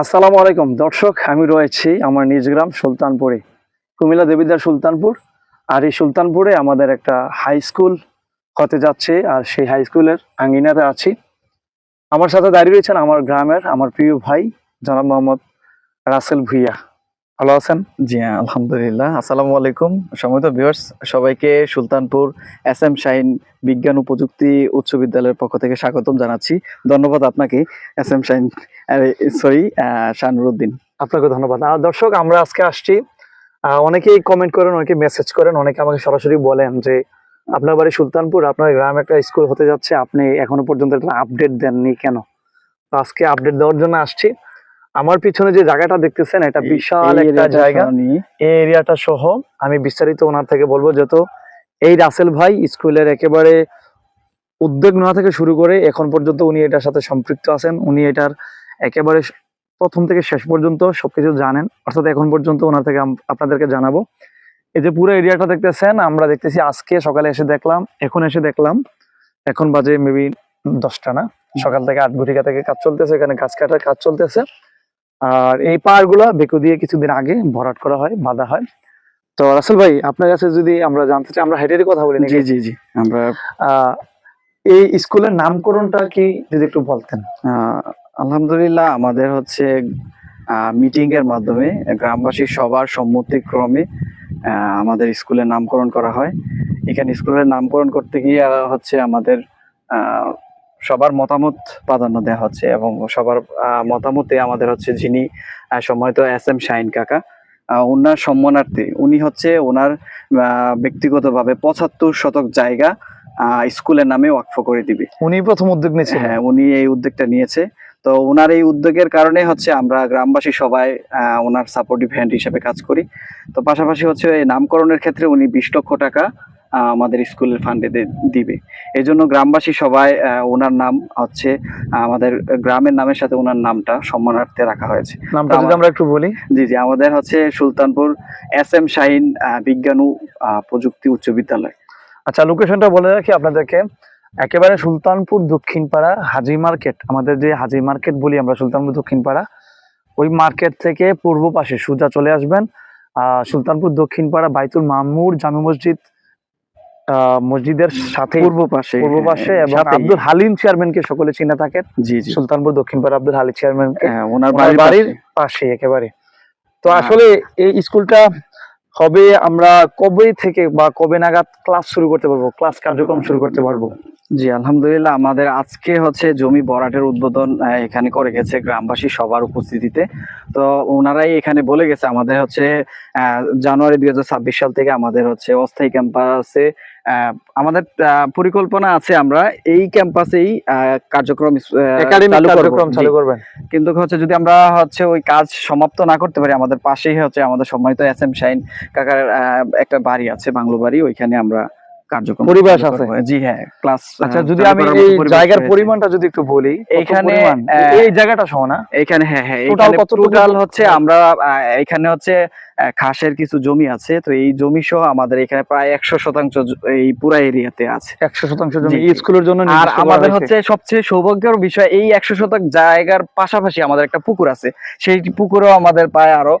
আসসালামু আলাইকুম। দর্শক, আমি রয়েছি আমার নিজ গ্রাম সুলতানপুরে, কুমিল্লা দেবীদার সুলতানপুর। আর এই সুলতানপুরে আমাদের একটা হাই স্কুল হতে যাচ্ছে, আর সেই হাই স্কুলের আঙ্গিনাতে আছি। আমার সাথে দাঁড়িয়ে রয়েছেন আমার গ্রামের আমার প্রিয় ভাই, জনাব মোহাম্মদ রাসেল ভুইয়া। ভালো আছেন? জি হ্যাঁ আলহামদুলিল্লাহ। আসসালামু আলাইকুম। সম্মানিত ভিউয়ার্স সবাইকে সুলতানপুর এস এম শাহিন বিজ্ঞান ও প্রযুক্তি উচ্চ বিদ্যালয়ের পক্ষ থেকে স্বাগতম জানাচ্ছি। ধন্যবাদ আপনাকে S M Shahin sorry Shahnuruddin. আপনাকে ধন্যবাদ। আর দর্শক আমরা আজকে আসছি। অনেকেই কমেন্ট করেন অনেকে মেসেজ করেন অনেকে আমাকে সরাসরি বলেন যে আপনার বাড়ি সুলতানপুর আপনার গ্রামে একটা স্কুল হতে যাচ্ছে আপনি এখনও পর্যন্ত একটা আপডেট দেননি কেন? তো আজকে আপডেট দেওয়ার জন্য আসছি। আমার পিছনে যে জায়গাটা দেখতেছেন এটা বিশাল একটা জায়গা। এই এরিয়াটা সহ আমি বিস্তারিত ওনার থেকে বলব যেহেতু এই রাসেল ভাই স্কুলের একেবারে উদ্যোগ নেওয়া থেকে শুরু করে এখন পর্যন্ত উনি এটার সাথে সম্পৃক্ত আছেন। উনি এটার একেবারে প্রথম থেকে শেষ পর্যন্ত সবকিছু জানেন। অর্থাৎ এখন পর্যন্ত ওনার থেকে আপনাদেরকে জানাব। এই যে পুরো এরিয়াটা দেখতেছেন আমরা দেখতেছি আজকে সকালে এসে দেখলাম এখন এসে দেখলাম এখন বাজে মেবি দশটা না? সকাল থেকে আট ঘটিকা থেকে কাজ চলতেছে এখানে গাছ কাটার কাজ চলতেছে। আর এই পাহাড়গুলা বেকু দিয়ে কিছুদিন আগে ভরাট করা হয় বাঁধা হয়। তো রাসেল ভাই আপনার কাছে যদি আমরা জানতে চাই আমরা হেঁটেরই কথা বলি জি জি জি আমরা এই স্কুলের নামকরণটা কি যদি একটু বলতেন? আলহামদুলিল্লাহ আমাদের হচ্ছে মিটিং এর মাধ্যমে গ্রামবাসী সবার সম্মতিক্রমে আমাদের স্কুলের নামকরণ করা হয়। এখানে স্কুলের নামকরণ করতে গিয়ে হচ্ছে আমাদের আহ, সবার মতামত প্রাধান্য দেওয়া হচ্ছে এবং সবার মতামতে আমাদের হচ্ছে যিনি সম্মানিত এস এম শাহিন কাকা ওনার সম্মানার্থী উনি হচ্ছে ওনার ব্যক্তিগতভাবে পঁচাত্তর শতক জায়গা স্কুলের নামে ওয়াকফ করে দিবে। উনি প্রথম উদ্যোগ নিয়েছে হ্যাঁ উনি এই উদ্যোগটা নিয়েছে। তো ওনার এই উদ্যোগের কারণে হচ্ছে আমরা গ্রামবাসী সবাই ওনার সাপোর্টিভ হ্যান্ড হিসেবে কাজ করি। তো পাশাপাশি হচ্ছে এই নামকরণের ক্ষেত্রে উনি বিশ লক্ষ টাকা আমাদের স্কুলের ফান্ডে দিবে। এই জন্য গ্রামবাসী সবাই ওনার নাম হচ্ছে আমাদের গ্রামের নামের সাথে ওনার নামটা সম্মানার্থে রাখা হয়েছে। নামটা যদি আমরা একটু বলি। জি জি আমাদের হচ্ছে সুলতানপুর এস এম শাহিন বিজ্ঞান ও প্রযুক্তি উচ্চ বিদ্যালয়। আচ্ছা লোকেশনটা বলে রাখি আপনাদেরকে। একেবারে সুলতানপুর দক্ষিণপাড়া হাজি মার্কেট। আমাদের যে হাজি মার্কেট বলি আমরা সুলতানপুর দক্ষিণপাড়া ওই মার্কেট থেকে পূর্ব পাশে সোজা চলে আসবেন। আহ সুলতানপুর দক্ষিণপাড়া বাইতুল মামুর জামে মসজিদ মসজিদের সাথে পূর্ব পাশে পূর্ব পাশে হ্যাঁ, এবং আব্দুল হালিম চেয়ারম্যানকে সকলে চিনে থাকেন। জি জি। সুলতানপুর দক্ষিণপাড়া আব্দুল হালিম চেয়ারম্যানকে হ্যাঁ, ওনার বাড়ির। পাশে। একেবারে। তো হ্যাঁ। আসলে এই স্কুলটা হবে আমরা কবে থেকে বা কবে নাগাদ ক্লাস শুরু করতে পারব? ক্লাস কার্যক্রম শুরু করতে পারব? জি আলহামদুলিল্লাহ। আমাদের আজকে হচ্ছে জমি বরাটের উদ্বোধন এখানে করে গেছে গ্রামবাসী সবার উপস্থিতিতে। তো ওনারাই এখানে বলে গেছে আমাদের হচ্ছে জানুয়ারি দুই সাল থেকে আমাদের হচ্ছে অস্থায়ী ক্যাম্পাসে আমাদের পরিকল্পনা আছে আমরা এই ক্যাম্পাসেই কার্যক্রম। কার্যক্রম চালু করবেন। কিন্তু হচ্ছে যদি আমরা হচ্ছে ওই কাজ সমাপ্ত না করতে পারি আমাদের পাশেই হচ্ছে আমাদের সম্মানিত এস এম শাইন কাকার একটা বাড়ি আছে বাংলো বাড়ি ওইখানে আমরা কার্যক্রম পরিবেশ আছে। জি হ্যাঁ ক্লাস আচ্ছা যদি আমি এই জায়গার পরিমাণটা যদি একটু বলি কত? আহ, এই জায়গাটা সহ না এখানে হ্যাঁ হ্যাঁ এখানে কতটুকু? টোটাল হচ্ছে আমরা এখানে হচ্ছে খাসের কিছু জমি আছে তো এই জমি সহ আমাদের এখানে প্রায় একশো শতাংশ এই পুরা এরিয়াতে আছে। একশো শতাংশ জমি স্কুলের জন্য আর আমাদের হচ্ছে সবচেয়ে সৌভাগ্যের বিষয় এই একশো শতক জায়গার পাশাপাশি আমাদের একটা পুকুর আছে। সেই পুকুরেও আমাদের প্রায় আরও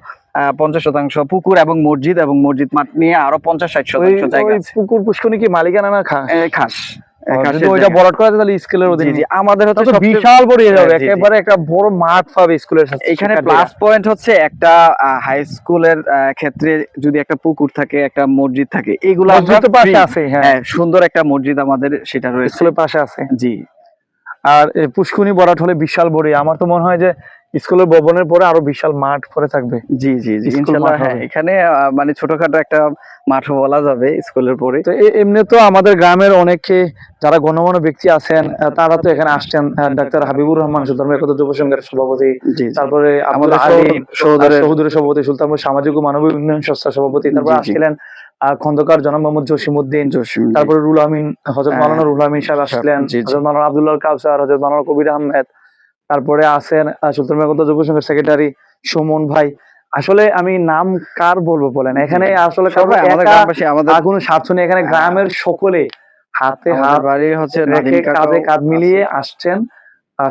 পঞ্চাশ শতাংশ পুকুর এবং মসজিদ এবং মসজিদ মাঠ নিয়ে আরও পঞ্চাশ ষাট শতাংশ জায়গা পুকুর পুষ্করণী কি মালিকানা না খাস? এ, যদি খাসের ওইটা বরাট করা তাহলে স্কুলের অধীনে জি, আমাদের হচ্ছে তাহলে তো সবচেয়ে- বিশাল বড় যাবে জি, জি। একেবারে একটা বড় মাঠ পাবে স্কুলের সাথে। এখানে প্লাস পয়েন্ট হচ্ছে একটা হাই স্কুলের ক্ষেত্রে যদি একটা পুকুর থাকে একটা মসজিদ থাকে এগুলো পাশে আছে হ্যাঁ। হ্যাঁ সুন্দর একটা মসজিদ আমাদের সেটা রয়েছে। স্কুলের পাশে আছে। জি। আর পুষ্কুনি বরাট হলে বিশাল বড় আমার তো মনে হয় যে স্কুলের ভবনের পরে আরও বিশাল মাঠ পরে থাকবে জি জি জি হ্যাঁ এখানে মানে ছোটখাটো একটা মাঠ বলা যাবে স্কুলের পরে তো এমনি তো আমাদের গ্রামের অনেকে যারা গণমান্য ব্যক্তি আছেন তারা তো এখানে আসছেন ডাক্তার হাবিবুর রহমান সুলতান একতা যুব সংঘের সভাপতি। তারপরে আমাদের সহোদরের- সভাপতি সুলতানপুর সামাজিক ও মানবিক উন্নয়ন সংস্থার সভাপতি তারপর। আসছিলেন খন্দকার জনাব মোহাম্মদ জসিমউদ্দিন। তারপরে রুল আমিন হজরত হ্যাঁ। মাওলানা রুল আমিন সাহেব আসছিলেন। হজরত মাওলানা আব্দুল্লাহ কাউসার হজরত মাওলানা কবির আহমেদ তারপরে আছেন সুলতান মেকতা যুব সংঘের সেক্রেটারি সুমন ভাই। আসলে আমি নাম কার বলব বলেন? এখানে আসলে কোনো স্বার্থ নেই এখানে গ্রামের সকলে হাতে হাত বাড়ি হচ্ছে কাঁধে কাঁধ মিলিয়ে আসছেন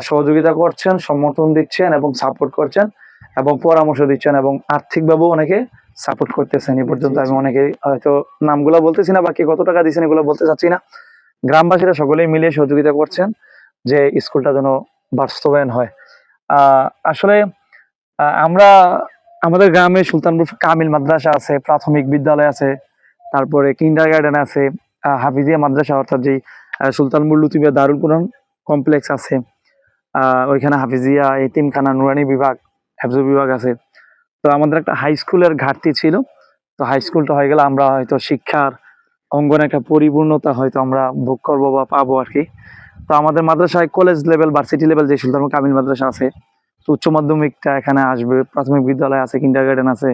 সহযোগিতা করছেন সমর্থন দিচ্ছেন এবং সাপোর্ট করছেন এবং পরামর্শ দিচ্ছেন এবং আর্থিকভাবেও অনেকে সাপোর্ট করতেছেন এই পর্যন্ত। আমি। অনেকে হয়তো নামগুলো বলতেছি না বাকি কত টাকা দিচ্ছেন এগুলো বলতে চাচ্ছি না। গ্রামবাসীরা সকলেই মিলিয়ে সহযোগিতা করছেন যে স্কুলটা যেন বাস্তবায়ন হয়। আসলে আমরা আমাদের গ্রামে সুলতানপুর কামিল মাদ্রাসা আছে, প্রাথমিক বিদ্যালয় আছে, তারপরে কিন্ডার গার্ডেন আছে হাফিজিয়া মাদ্রাসা অর্থাৎ যেই সুলতানপুর লুতিবিয়া দারুল কোরআন কমপ্লেক্স আছে ওইখানে হাফিজিয়া, এতিমখানা, নুরানি বিভাগ, হেফজ বিভাগ আছে। তো আমাদের একটা হাই স্কুলের ঘাটতি ছিল। তো হাই স্কুলটা হয়ে গেলে আমরা হয়তো শিক্ষার অঙ্গনে একটা পরিপূর্ণতা হয়তো আমরা ভোগ করব বা পাবো আর কি। তো আমাদের মাদ্রাসায় কলেজ লেভেল ভার্সিটি লেভেল যে সুলতানপুর কামিল মাদ্রাসা আছে তো উচ্চ মাধ্যমিকটা এখানে আসবে প্রাথমিক বিদ্যালয় আছে কিন্ডার গার্ডেন আছে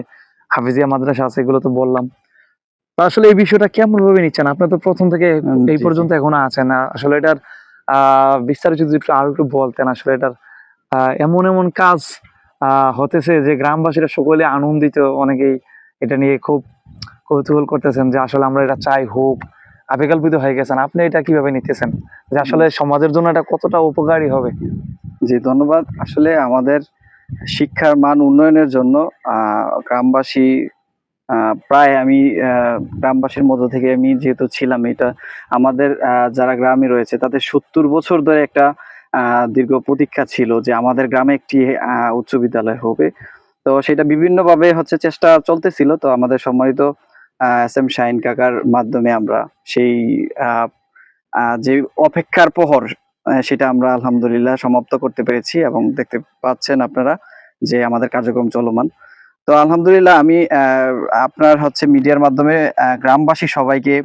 হাফিজিয়া মাদ্রাসা আছে এগুলো তো বললাম। তো আসলে এই বিষয়টা কেমন ভাবে নিচ্ছেন? আপনি তো প্রথম থেকে এই। পর্যন্ত এখনও আছেন আসলে এটার আহ বিস্তারিত যদি আরও একটু বলতেন আসলে এটার আহ, এমন এমন কাজ আহ, হতেছে যে গ্রামবাসীরা সকলে আনন্দিত অনেকেই এটা নিয়ে খুব কৌতূহল করতেছেন যে আসলে আমরা এটা চাই হোক। আবেগাল্পিত হয়ে গেছেন। আপনি এটা কীভাবে নিতেছেন? যে আসলে সমাজের জন্য এটা কতটা উপকারী হবে? জি, ধন্যবাদ। আসলে আমাদের শিক্ষার মান উন্নয়নের জন্য গ্রামবাসী প্রায় আমি গ্রামবাসীর মধ্য থেকে আমি যেহেতু ছিলাম, এটা আমাদের যারা গ্রামে রয়েছে, তাদের সত্তর বছর ধরে একটা দীর্ঘ প্রতীক্ষা ছিল যে আমাদের গ্রামে একটি উচ্চ বিদ্যালয় হবে। তো সেটা বিভিন্নভাবে হচ্ছে চেষ্টা চলতেছিল। তো আমাদের সম্মানিত এস এম শাহিন কাকার মাধ্যমে আমরা সেই যে অপেক্ষার প্রহর সেটা আমরা আলহামদুলিল্লাহ সমাপ্ত করতে পেরেছি এবং দেখতে পাচ্ছেন আপনারা যে আমাদের কার্যক্রম চলমান। তো আলহামদুলিল্লাহ আমি আপনার হচ্ছে মিডিয়ার মাধ্যমে গ্রামবাসী সবাইকে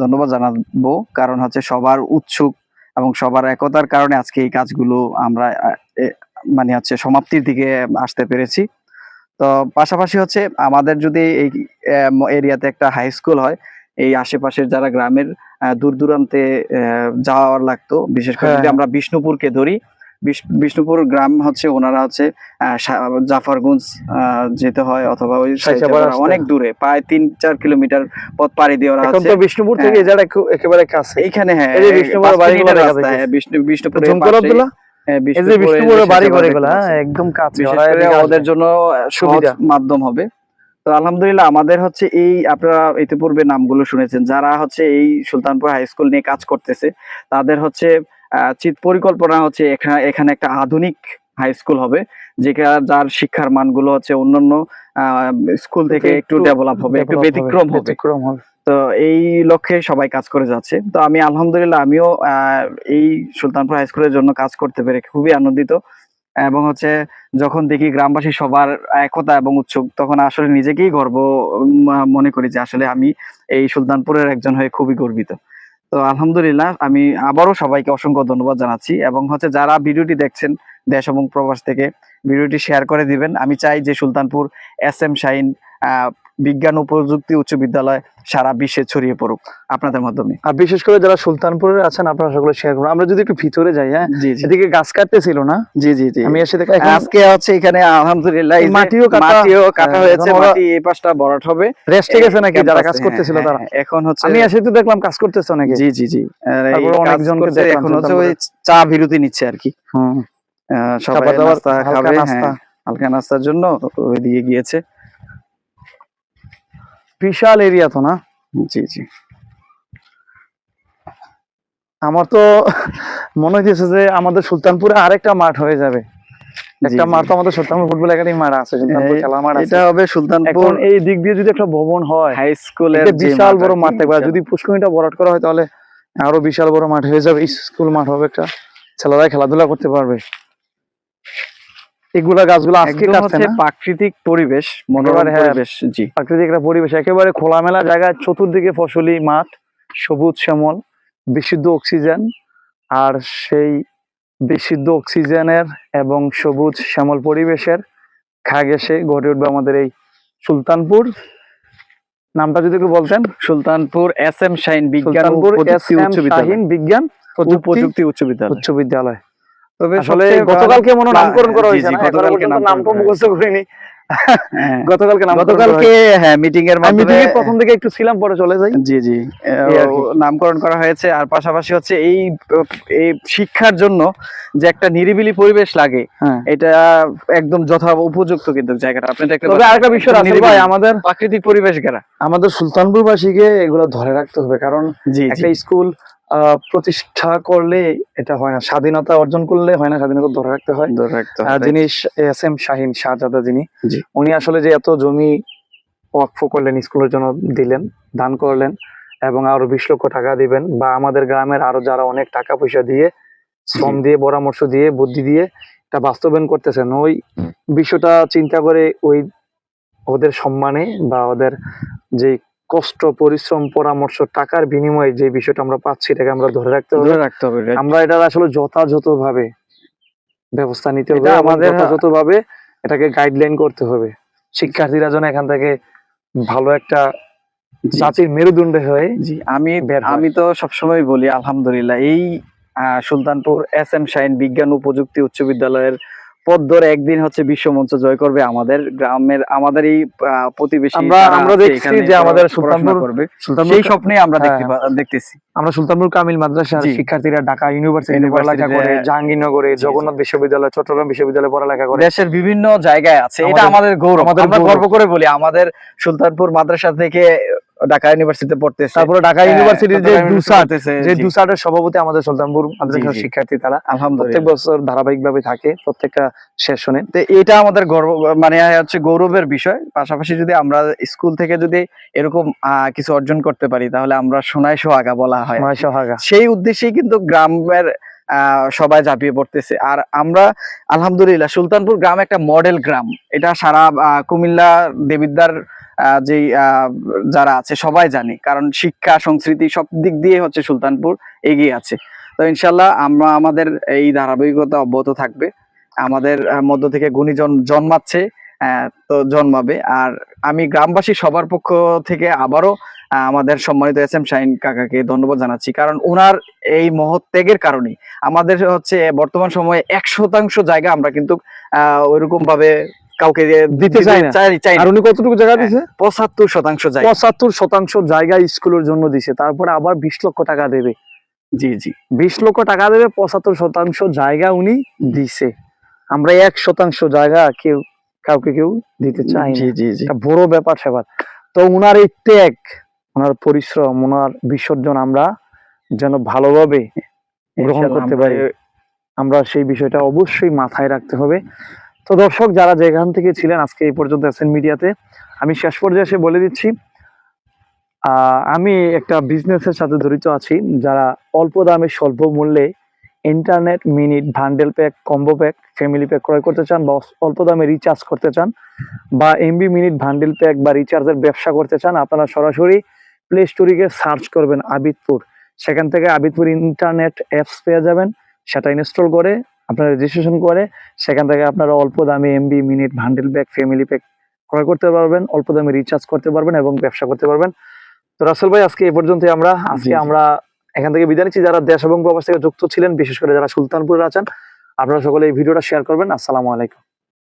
ধন্যবাদ জানাব। কারণ হচ্ছে সবার উৎসুক এবং সবার একতার কারণে আজকে এই কাজগুলো আমরা মানে হচ্ছে সমাপ্তির দিকে আসতে পেরেছি। তো পাশাপাশি হচ্ছে আমাদের যদি এই এরিয়াতে একটা হাই স্কুল হয় এই আশেপাশের যারা গ্রামের দূর দূরান্তে যাওয়ার লাগতো বিশেষ করে যদি হ্যাঁ। আমরা বিষ্ণুপুরকে ধরি বিষ্ণুপুর গ্রাম হচ্ছে ওনারা হচ্ছে আহ, জাফরগঞ্জ আহ, যেতে হয় অথবা ওই অনেক দূরে প্রায় তিন চার কিলোমিটার পথ পাড়ি দিয়ে ওরা হচ্ছে বিষ্ণুপুর থেকে যারা একটু- একেবারে কাছে। এইখানে হ্যাঁ এই যে এই হ্যাঁ। একদম কাছে ওদের জন্য সুবিধা। মাধ্যম হবে। তো আলহামদুলিল্লাহ আমাদের হচ্ছে এই আপনারা ইতিপূর্বে নামগুলো শুনেছেন। যারা হচ্ছে এই সুলতানপুর হাই স্কুল নিয়ে কাজ করতেছে তাদের হচ্ছে চিত পরিকল্পনা হচ্ছে এখানে এখানে একটা আধুনিক হাই স্কুল হবে যেটা যার শিক্ষার মানগুলো হচ্ছে অন্যান্য আহ, স্কুল থেকে একটু ডেভেলপ হবে একটু ব্যতিক্রম হবে। তো এই লক্ষ্যে সবাই কাজ করে যাচ্ছে। তো আমি আলহামদুলিল্লাহ আমিও এই সুলতানপুর হাই স্কুলের জন্য কাজ করতে পেরে খুবই আনন্দিত এবং হচ্ছে যখন দেখি গ্রামবাসী সবার একতা এবং উৎসুক তখন আসলে নিজেকেই গর্ব মনে করি যে আসলে আমি এই সুলতানপুরের একজন হয়ে খুবই গর্বিত। তো আলহামদুলিল্লাহ আমি আবারও সবাইকে অসংখ্য ধন্যবাদ জানাচ্ছি এবং হচ্ছে যারা ভিডিওটি দেখছেন দেশ এবং প্রবাস থেকে ভিডিওটি শেয়ার করে দিবেন। আমি চাই যে সুলতানপুর এস এম আহ, বিজ্ঞান ও প্রযুক্তি উচ্চ বিদ্যালয় সারা বিশ্বে ছড়িয়ে পড়ুক আপনাদের মাধ্যমে। আর বিশেষ করে যারা সুলতানপুরে আছেন আপনারা সকলে শেয়ার করুন। আমরা যদি একটু ভিতরে যাই হ্যাঁ? এদিকে গাছ কাটতে ছিল না? জি জি জি। আমি এসে এখন আজকে হচ্ছে এখানে আলহামদুলিল্লাহ মাটিও কাটা- মাটিও কাটা হ্যাঁ, হয়েছে মাটি এই পাশটা ভরাট হবে। রেস্টে গেছে নাকি যারা কাজ করতেছিল হ্যাঁ, তারা? হ্যাঁ, এখন হচ্ছে আমি এসে তো দেখলাম কাজ করতেছে অনেকে। জি জি জি। অনেকজনকে দেখলাম এখন হচ্ছে ওই চা বিরতি নিচ্ছে আর কি। হুম। সবাই নাস্তা খাবে হ্যাঁ হালকা নাস্তার জন্য ওইদিকে গিয়েছে। বিশাল এরিয়া তো না? জি জি। আমার তো মনে হইতেছে যে আমাদের সুলতানপুরে আরেকটা মাঠ হয়ে যাবে। একটা মাঠ তো আমাদের সুলতানপুর ফুটবল একাডেমি মাঠ আছে সুলতানপুর খেলার মাঠ এটা হবে সুলতানপুর এখন এই দিক দিয়ে যদি একটা ভবন হয় হাই স্কুলের বিশাল বড় মাঠ থাকবে। যদি পুষ্করিণীটা ভরাট করা হয় তাহলে আরও বিশাল বড় মাঠ হয়ে যাবে। স্কুল মাঠ হবে একটা। ছেলেরা খেলাধুলা করতে পারবে। এগুলা গাছগুলো আজকে কাটছে না? প্রাকৃতিক পরিবেশ মনোরম হ্যাঁ। পরিবেশ জি। প্রাকৃতিক একটা পরিবেশ একেবারে খোলামেলা চতুর্দিকে ফসলি মাঠ সবুজ শ্যামল বিশুদ্ধ অক্সিজেন আর সেই বিশুদ্ধ অক্সিজেনের এবং সবুজ শ্যামল পরিবেশের খাগেসে গড়ে উঠবে আমাদের এই সুলতানপুর। নামটা যদি একটু বলতেন। সুলতানপুর এস এম শাইন বিজ্ঞান ও সুলতানপুর এস এম শাহিন বিজ্ঞান প্রযুক্তি প্রযুক্তি উচ্চ বিদ্যালয়। উচ্চ বিদ্যালয়। তবে আসলে গতকালকে মনে নামকরণ করা হয়েছে জি, না? এখনও গতকালকে নামটা মুখস্থ করিনি। হ্যাঁ। গতকালকে গতকালকে হ্যাঁ মিটিং এর মাধ্যমে মিটিংয়ে প্রথম দিকে একটু ছিলাম পরে চলে যাই। জি জি আর নামকরণ করা হয়েছে। আর পাশাপাশি হচ্ছে এই এই শিক্ষার জন্য যে একটা নিরিবিলি পরিবেশ লাগে হ্যাঁ। এটা একদম যথা উপযুক্ত কিন্তু জায়গাটা। আপনি দেখতে তবে পাচ্ছেন। আরেকটা বিষয় আছে ভাই আমাদের প্রাকৃতিক পরিবেশ গেরা। আমাদের সুলতানপুরবাসীকে এগুলো ধরে রাখতে হবে কারণ একটা স্কুল প্রতিষ্ঠা করলে এটা হয় না স্বাধীনতা অর্জন করলে হয় না স্বাধীনতা ধরে রাখতে হয়। ধরে রাখতে হয় যিনি এস এম শাহিন শাহজাদা যিনি উনি আসলে যে এত জমি ওয়াকফ করলেন স্কুলের জন্য দিলেন দান করলেন এবং আরও বিশ লক্ষ টাকা দিবেন বা আমাদের গ্রামের আরও যারা অনেক টাকা পয়সা দিয়ে শ্রম দিয়ে পরামর্শ দিয়ে বুদ্ধি দিয়ে এটা বাস্তবায়ন করতেছেন ওই বিষয়টা চিন্তা করে ওই ওদের সম্মানে বা ওদের যে কষ্ট পরিশ্রম পরামর্শ টাকার বিনিময়ে যে বিষয়টা আমরা পাচ্ছি এটাকে আমরা ধরে রাখতে হবে। রাখতে হবে আমরা এটা আসলে যথাযথ ভাবে ব্যবস্থা নিতে হবে আমাদের যথাযথ ভাবে এটাকে গাইডলাইন করতে হবে। শিক্ষার্থীরা যেন এখান থেকে ভালো একটা জাতির মেরুদণ্ড হয়ে জি আমি। আমি তো সবসময় বলি আলহামদুলিল্লাহ এই আহ, সুলতানপুর এস এম শাইন বিজ্ঞান ও প্রযুক্তি উচ্চ বিদ্যালয়ের পদ ধরে একদিন হচ্ছে বিশ্বমঞ্চ জয় করবে আমাদের গ্রামের আমাদের এই প্রতিবেশী আমরা- আমরা দেখছি যে আমাদের সুলতানপুর- করবে। সেই স্বপ্নে আমরা হ্যাঁ। দেখতেছি। আমরা সুলতানপুর কামিল মাদ্রাসার শিক্ষার্থীরা ঢাকা ইউনিভার্সিটিতে- পড়ালেখা করে জাহাঙ্গীরনগরে জগন্নাথ বিশ্ববিদ্যালয় চট্টগ্রাম বিশ্ববিদ্যালয়ে পড়ালেখা করে। দেশের বিভিন্ন জায়গায় আছে। এটা আমাদের- গৌরব। আমাদের আমরা গর্ব করে বলি আমাদের সুলতানপুর মাদ্রাসা থেকে ঢাকা ইউনিভার্সিটিতে পড়তেছে। তারপরে ঢাকা হ্যাঁ, ইউনিভার্সিটির যে চট্টগ্রাম দুসাট যে দুসাটের সভাপতি আমাদের সুলতানপুর মাদ্রাসার শিক্ষার্থী তারা। প্রত্যেক আলহামদুলিল্লাহ বছর ধারাবাহিকভাবে থাকে প্রত্যেকটা সেশনে। তো এটা আমাদের গর্ব মানে হচ্ছে গৌরবের বিষয়। পাশাপাশি যদি আমরা স্কুল থেকে যদি এরকম কিছু অর্জন করতে পারি তাহলে আমরা সোনায় সোহাগা বলা হয়। সোহাগা। সেই উদ্দেশ্যেই কিন্তু গ্রামের আহ, সবাই ঝাঁপিয়ে পড়তেছে। আর আমরা আলহামদুলিল্লাহ সুলতানপুর গ্রাম একটা মডেল গ্রাম। এটা সারা কুমিল্লা দেবিদ্দার আহ, যারা আছে সবাই জানে কারণ শিক্ষা সংস্কৃতি সব দিক দিয়ে হচ্ছে সুলতানপুর এগিয়ে আছে। তো ইনশাল্লাহ আমরা আমাদের এই ধারাবাহিকতা অব্যাহত থাকবে। আমাদের মধ্য থেকে গুণীজন জন্মাচ্ছে তো জন্মাবে। আর আমি গ্রামবাসী সবার পক্ষ থেকে আবারও আমাদের সম্মানিত এস এম শাহিন কাকাকে ধন্যবাদ জানাচ্ছি। কারণ ওনার এই মহৎ ত্যাগের কারণে আমাদের হচ্ছে বর্তমান সময়ে এক শতাংশ জায়গা আমরা কিন্তু আহ ওইরকম ভাবে কাউকে দিতে চাই না। আর উনি কতটুকু জায়গা হ্যাঁ। দিছে? পঁচাত্তর শতাংশ জায়গা। পঁচাত্তর শতাংশ জায়গা স্কুলের জন্য দিছে। তারপরে আবার বিশ লক্ষ টাকা দেবে। জি জি। বিশ লক্ষ টাকা দেবে পঁচাত্তর শতাংশ জায়গা উনি দিছে। আমরা এক শতাংশ জায়গা কেউ কাউকে কেউ দিতে চাই জি না। জি জি। এটা বড় ব্যাপার সেবার। তো উনার এই ত্যাগ ওনার পরিশ্রম ওনার বিসর্জন আমরা যেন ভালোভাবে গ্রহণ করতে পারি। আমরা সেই বিষয়টা অবশ্যই মাথায় রাখতে হবে। তো দর্শক, যারা যেখান থেকে ছিলেন আজকে এই পর্যন্ত আছেন মিডিয়াতে, আমি শেষ পর্যায়ে এসে বলে দিচ্ছি আমি একটা বিজনেসের সাথে জড়িত আছি, যারা অল্প দামে স্বল্প মূল্যে internet minute bundle pack, combo pack, family pack ক্রয় করতে চান বা অল্প দামে রিচার্জ করতে চান বা এমবি মিনিট বান্ডেল প্যাক বা রিচার্জের ব্যবসা করতে চান, আপনারা সরাসরি প্লে স্টোরে গিয়ে সার্চ করবেন আবিদপুর। সেখান থেকে আবিদপুর ইন্টারনেট অ্যাপস পেয়ে যাবেন, সেটা ইনস্টল করে আপনারা রেজিস্ট্রেশন করে সেখান থেকে আপনারা অল্প দামে MB minute bundle bag family pack ক্রয় করতে পারবেন অল্প দামে রিচার্জ করতে পারবেন এবং ব্যবসা করতে পারবেন। তো রাসেল ভাই আজকে এ পর্যন্ত আমরা। আজকে আমরা এখান থেকে বিদায় নিচ্ছি। যারা দেশ এবং প্রবাস থেকে যুক্ত ছিলেন বিশেষ করে যারা সুলতানপুরে আছেন আপনারা সকলে এই ভিডিওটা শেয়ার করবেন। আসসালামু আলাইকুম।